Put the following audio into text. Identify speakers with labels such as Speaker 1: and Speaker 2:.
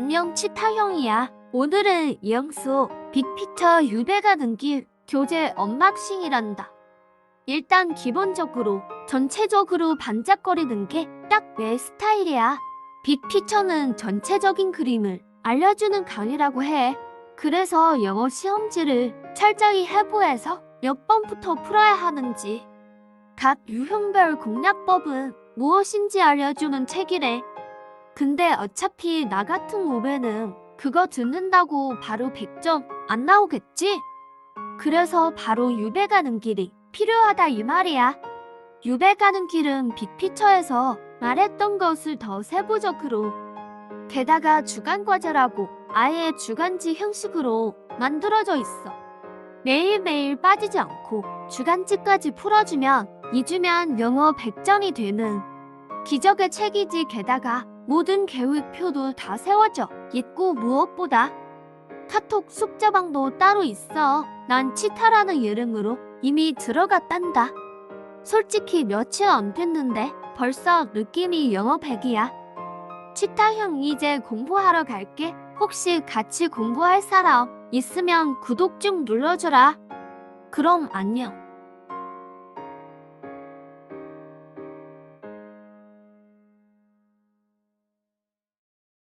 Speaker 1: 안녕 치타형이야. 오늘은 이영수 빅피처 유배가 등길 교재 언박싱이란다. 일단 기본적으로 전체적으로 반짝거리는 게 딱 내 스타일이야. 빅피처는 전체적인 그림을 알려주는 강의라고 해. 그래서 영어 시험지를 철저히 해부해서 몇 번부터 풀어야 하는지 각 유형별 공략법은 무엇인지 알려주는 책이래. 근데 어차피 나 같은 오배는 그거 듣는다고 바로 100점 안 나오겠지? 그래서 바로 유배 가는 길이 필요하다 이 말이야. 유배 가는 길은 빅피처에서 말했던 것을 더 세부적으로 게다가 주간 과제라고 아예 주간지 형식으로 만들어져 있어. 매일매일 빠지지 않고 주간지까지 풀어주면 2주면 영어 100점이 되는 기적의 책이지 게다가 모든 계획표도 다 세워져 있고 무엇보다 카톡 숙제방도 따로 있어. 난 치타라는 이름으로 이미 들어갔단다. 솔직히 며칠 안 됐는데 벌써 느낌이 100이야. 치타 형 이제 공부하러 갈게. 혹시 같이 공부할 사람 있으면 구독 좀 눌러주라. 그럼 안녕.